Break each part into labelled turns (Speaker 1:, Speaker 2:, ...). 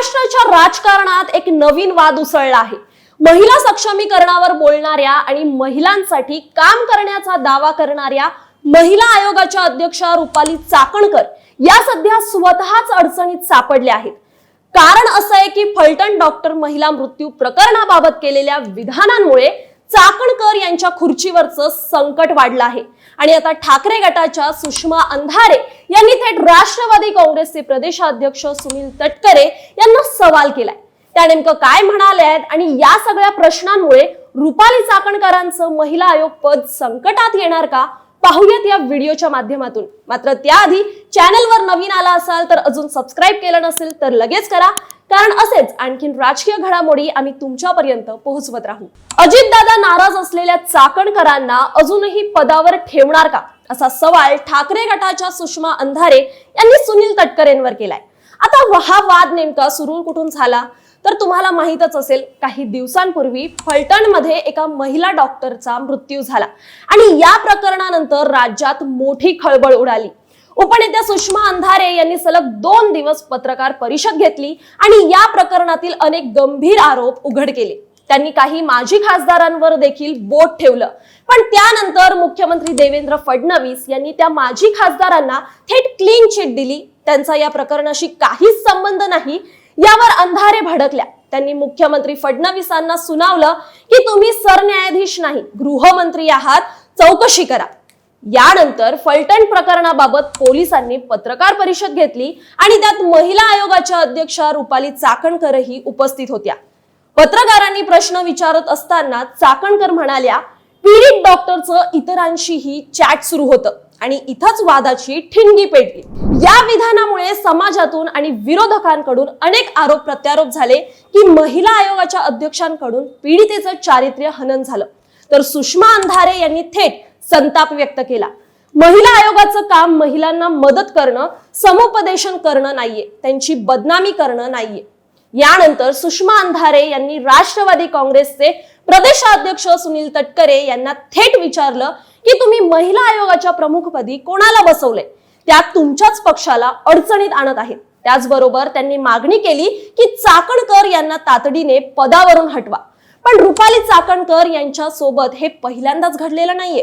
Speaker 1: महाराष्ट्राच्या राजकारणात एक नवीन वाद उसळला आहे. महिला सक्षमीकरणावर बोलणाऱ्या आणि महिलांसाठी काम करण्याचा दावा करणाऱ्या महिला आयोगाच्या अध्यक्षा रुपाली चाकणकर या सध्या स्वतःच अडचणीत सापडल्या आहेत. कारण असं आहे की फलटण डॉक्टर महिला मृत्यू प्रकरणाबाबत केलेल्या विधानांमुळे चाकणकर यांच्या खुर्चीवरचं संकट वाढलं आहे. आणि आता ठाकरे गटाच्या सुषमा अंधारे यांनी थेट राष्ट्रवादी काँग्रेसचे प्रदेशाध्यक्ष सुनील तटकरे यांना सवाल केलाय. त्या नेमकं काय म्हणाले आहेत आणि या सगळ्या प्रश्नांमुळे रुपाली चाकणकरांचं महिला आयोग पद संकटात येणार का? पाहूयात या व्हिडिओच्या माध्यमातून. मात्र त्याआधी चॅनलवर नवीन आला असाल तर अजून सबस्क्राईब केलं नसेल तर लगेच करा. कारण असेच आणखीन राजकीय घडामोडी आम्ही तुमच्यापर्यंत पोहोचवत राहू. अजितदादा नाराज असलेल्या चाकणकरांना अजूनही पदावर ठेवणार का? असा सवाल ठाकरे गटाच्या सुषमा अंधारे यांनी सुनील तटकरेंवर केलाय. आता हा वाद नेमका सुरू कुठून झाला? तर तुम्हाला माहीतच असेल काही दिवसांपूर्वी फलटणमध्ये एका महिला डॉक्टरचा मृत्यू झाला. आणि या प्रकरणानंतर राज्यात मोठी खळबळ उडाली. उपनेत्या सुषमा अंधारे यांनी सलग दोन दिवस पत्रकार परिषद घेतली आणि या प्रकरणातील अनेक गंभीर आरोप उघड केले. त्यांनी काही माजी खासदारांवर देखील बोट ठेवलं. पण त्यानंतर मुख्यमंत्री देवेंद्र फडणवीस यांनी त्या माजी खासदारांना थेट क्लीन चिट दिली. त्यांचा या प्रकरणाशी काहीच संबंध नाही. यावर अंधारे भडकल्या. त्यांनी मुख्यमंत्री फडणवीसांना सुनावलं की तुम्ही सरन्यायाधीश नाही गृहमंत्री आहात चौकशी करा. यानंतर फलटण प्रकरणाबाबत पोलिसांनी पत्रकार परिषद घेतली आणि त्यात महिला आयोगाच्या अध्यक्षा रुपाली चाकणकरही उपस्थित होत्या. पत्रकारांनी प्रश्न विचारत असताना चाकणकर म्हणाल्या पीडित डॉक्टरचं इतरांशीही चॅट सुरू होतं आणि इथंच वादाची ठिणगी पेटली. या विधानामुळे समाजातून आणि विरोधकांकडून अनेक आरोप प्रत्यारोप झाले की महिला आयोगाच्या अध्यक्षांकडून पीडितेचं चारित्र्य हनन झालं. तर सुषमा अंधारे यांनी थेट संताप व्यक्त केला. महिला आयोगाचं काम महिलांना मदत करणं समुपदेशन करणं नाहीये. त्यांची बदनामी करणं नाहीये. यानंतर सुषमा अंधारे यांनी राष्ट्रवादी काँग्रेसचे प्रदेशाध्यक्ष सुनील तटकरे यांना थेट विचारलं की तुम्ही महिला आयोगाच्या प्रमुखपदी कोणाला बसवलंय? त्या तुमच्याच पक्षाला अडचणीत आणत आहेत. त्याचबरोबर त्यांनी मागणी केली की चाकणकर यांना तातडीने पदावरून हटवा. पण रुपाली चाकणकर यांच्या सोबत हे पहिल्यांदाच घडलेलं नाहीये.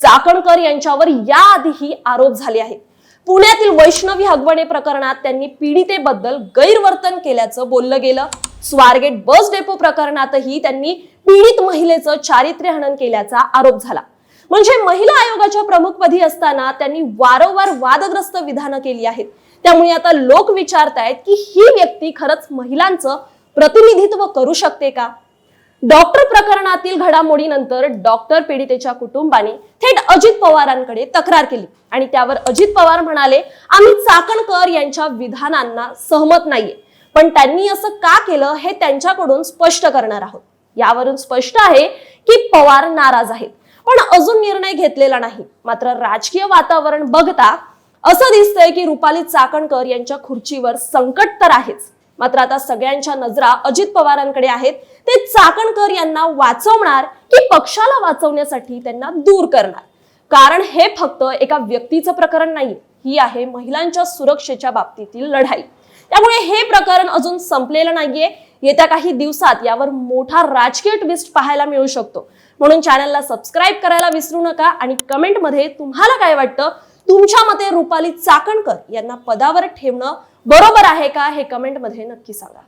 Speaker 1: चाकणकर यांच्यावर याआधीही आरोप झाले आहेत. पुण्यातील वैष्णवी हगवणे प्रकरणात त्यांनी पीडितेबद्दल गैरवर्तन केल्याचं बोललं गेलं. स्वारगेट बस डेपो प्रकरणातही त्यांनी पीडित महिलेचं चारित्र्य हनन केल्याचा आरोप झाला. म्हणजे महिला आयोगाच्या प्रमुखपदी असताना त्यांनी वारंवार वादग्रस्त विधानं केली आहेत. त्यामुळे आता लोक विचारतायत की ही व्यक्ती खरंच महिलांचं प्रतिनिधित्व करू शकते का? डॉक्टर प्रकरणातील घडामोडीनंतर डॉक्टर पीडितेच्या कुटुंबाने थेट अजित पवारांकडे तक्रार केली. आणि त्यावर अजित पवार म्हणाले आम्ही चाकणकर यांच्या विधानांना सहमत नाहीये. पण त्यांनी असं का केलं हे त्यांच्याकडून स्पष्ट करणार आहोत. यावरून स्पष्ट आहे की पवार नाराज आहेत. पण अजून निर्णय घेतलेला नाही. मात्र राजकीय वातावरण बघता असं दिसतंय की रुपाली चाकणकर यांच्या खुर्चीवर संकट तर आहेच. मात्र आता सगळ्यांच्या नजरा अजित पवारांकडे आहेत. ते चाकणकर यांना वाचवणार की पक्षाला वाचवण्यासाठी त्यांना दूर करणार? कारण हे फक्त एका व्यक्तीचं प्रकरण नाही ही आहे महिलांच्या सुरक्षेच्या बाबतीतील लढाई. त्यामुळे हे प्रकरण अजून संपलेलं नाहीये. येत्या काही दिवसात यावर मोठा राजकीय ट्विस्ट पाहायला मिळू शकतो. म्हणून चॅनलला सबस्क्राईब करायला विसरू नका आणि कमेंटमध्ये तुम्हाला काय वाटतं? तुमच्या मते रुपाली चाकणकर यांना पदावर ठेवणं बरोबर आहे का हे कमेंटमध्ये नक्की सांगा.